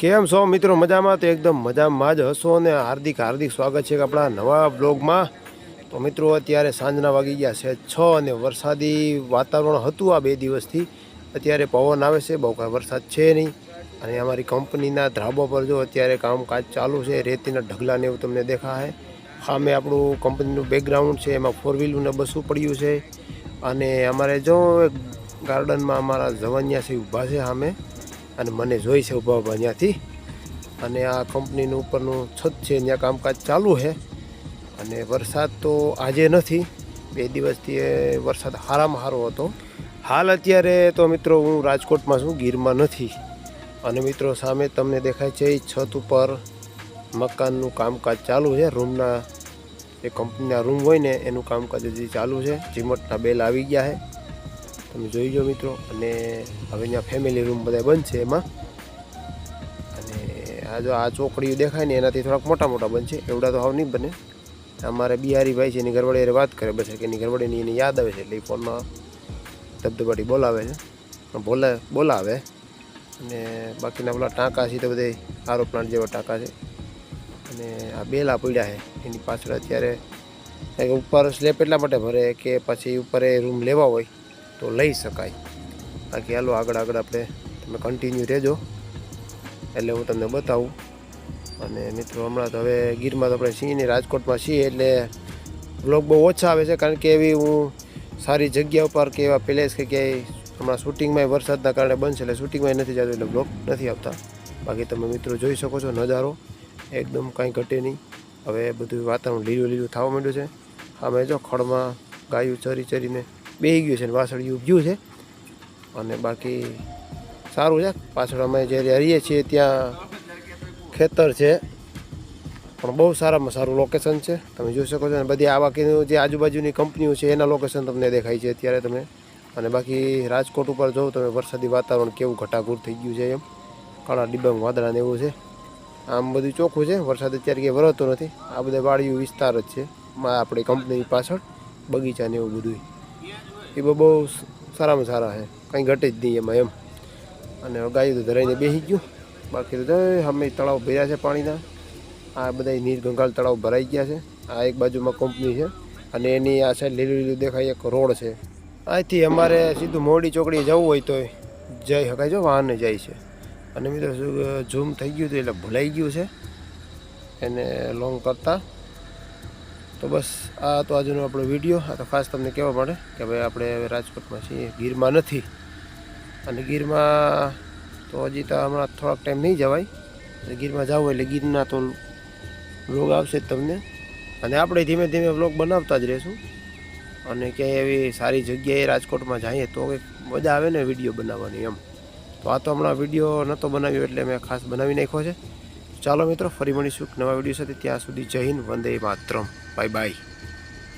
કેમ છો મિત્રો? મજામાં? તો એકદમ મજામાં જ હશો અને હાર્દિક હાર્દિક સ્વાગત છે આપણા નવા બ્લોગમાં. તો મિત્રો, અત્યારે સાંજના વાગી ગયા છે છ અને વરસાદી વાતાવરણ હતું આ બે દિવસથી. અત્યારે પવન આવે છે, બહુ કાંઈ વરસાદ છે નહીં. અને અમારી કંપનીના ધાબા પર જો અત્યારે કામકાજ ચાલુ છે, રેતીના ઢગલાને એવું તમને દેખાય સામે આપણું કંપનીનું બેકગ્રાઉન્ડ છે, એમાં ફોર વ્હીલરને બસું પડ્યું છે. અને અમારે જો ગાર્ડનમાં અમારા જવાનિયા છે ઊભા છે સામે. અને મને જોઈ છે ઊભા ઊભા ત્યાંથી. અને આ કંપનીનું ઉપરનું છત છે, ત્યાં કામકાજ ચાલુ છે. અને વરસાદ તો આજે નથી, બે દિવસથી એ વરસાદ સારામાં સારો હતો. હાલ અત્યારે તો મિત્રો હું રાજકોટમાં છું, ગીરમાં નથી. અને મિત્રો સામે તમને દેખાય છે, એ છત ઉપર મકાનનું કામકાજ ચાલુ છે. રૂમના જે કંપનીના રૂમ હોય ને, એનું કામકાજ હજી ચાલુ છે. ચીમટના બેલ આવી ગયા છે. તમે જોઈ જો મિત્રો. અને હવે અહીંયા ફેમિલી રૂમ બધા બનશે એમાં. અને આ જો આ ચોકડીઓ દેખાય ને, એનાથી થોડાક મોટા મોટા બનશે એવડા તો હાવ નહીં બને. અમારે બિહારી ભાઈ છે એની ઘરવાળી અરે વાત કરે બસ એની ઘરવાળીની એને યાદ આવે છે, એટલે એ ફોનમાં ધબધબાટી બોલાવે છે. બોલે, બોલાવે. અને બાકીના પેલા ટાંકા છે તો બધે, આરો પ્લાન્ટ જેવા ટાંકા છે. અને આ બેલા પડ્યા છે, એની પાછળ અત્યારે ઉપર સ્લેબ એટલા માટે ભરે કે પછી ઉપર એ રૂમ લેવા હોય. તો લઈ શકાય. બાકી હાલો આગળ આગળ આપણે તમે કન્ટિન્યુ રહેજો. એટલે હું તમને બતાવું. અને મિત્રો, હમણાં તો હવે ગીરમાં તો આપણે છીએ ને રાજકોટમાં છીએ એટલે બ્લોગ બહુ ઓછા આવે છે, કારણ કે એવી હું સારી જગ્યા ઉપર કે એવા પ્લેસ કે ક્યાંય હમણાં શૂટિંગમાં વરસાદના કારણે છે એટલે શૂટિંગમાં નથી જતું, એટલે બ્લોગ નથી આવતા. બાકી તમે મિત્રો જોઈ શકો છો નજારો. એકદમ કાંઈ ઘટે નહીં. હવે બધું વાતાવરણ લીલું લીલું થવા માંડ્યું છે. સામે જો ખડમાં ગાયું ચરી ચરીને બેહી ગયું છે ને વાસળિયું ઉગ્યું છે. અને બાકી સારું છે. પાછળ અમે જે રહીએ છીએ ત્યાં ખેતર છે. પણ બહુ સારામાં સારું લોકેશન છે. તમે જોઈ શકો છો અને બધી આ બાકીનું જે આજુબાજુની કંપનીઓ છે એના લોકેશન તમને દેખાય છે અત્યારે તમે. અને બાકી રાજકોટ ઉપર જોઉં તમે વરસાદી વાતાવરણ કેવું ઘટાઘૂર થઈ ગયું છે એમ. કાળા ડિબાંગ વાદળા ને એવું છે. આમ બધું ચોખ્ખું છે. વરસાદ અત્યારે કંઈ વરતો નથી. આ બધા વાડીયું વિસ્તાર જ છે. આપણી કંપનીની પાછળ, બગીચાને એવું બધું એ બહુ બહુ સારામાં સારા છે. કંઈ ઘટે જ નહીં એમાં એમ. અને ગાયું તો ધરાઈને બેસી ગયું. બાકી તો અમે તળાવ ભર્યા છે પાણીના. આ બધા નીર ગંગાળ તળાવ ભરાઈ ગયા છે. આ એક બાજુમાં કંપની છે અને એની આ સાઈડ લીલું લીલું દેખાય એક રોડ છે. અહીંથી અમારે સીધું મોડી ચોકડીએ જવું હોય તો જઈ શકાય છે, વાહને જાય છે. અને મિત્રો ઝૂમ થઈ ગયું હતું એટલે ભૂલાઈ ગયું છે. એને લોંગ કરતાં તો બસ, આ તો આજનો આપણો વીડિયો. આ તો ખાસ તમને કહેવા માટે કે ભાઈ આપણે હવે રાજકોટમાં છીએ. ગીરમાં નથી. અને ગીરમાં તો હજી તો હમણાં થોડાક ટાઈમ નહીં જવાય. ગીરમાં જાવ એટલે ગીરના તો વ્લોગ આવશે જ તમને. અને આપણે ધીમે ધીમે વ્લોગ બનાવતા જ રહીશું. અને ક્યાંય એવી સારી જગ્યાએ રાજકોટમાં જઈએ તો કંઈક મજા આવે ને વીડિયો બનાવવાની એમ. તો આ તો હમણાં વીડિયો નહોતો બનાવ્યો એટલે મેં ખાસ બનાવી નાખ્યો છે. ચાલો મિત્રો, ફરી મળીશું નવા વીડિયો સાથે. ત્યાં સુધી જય હિન્દ, વંદે માતરમ. Bye-bye.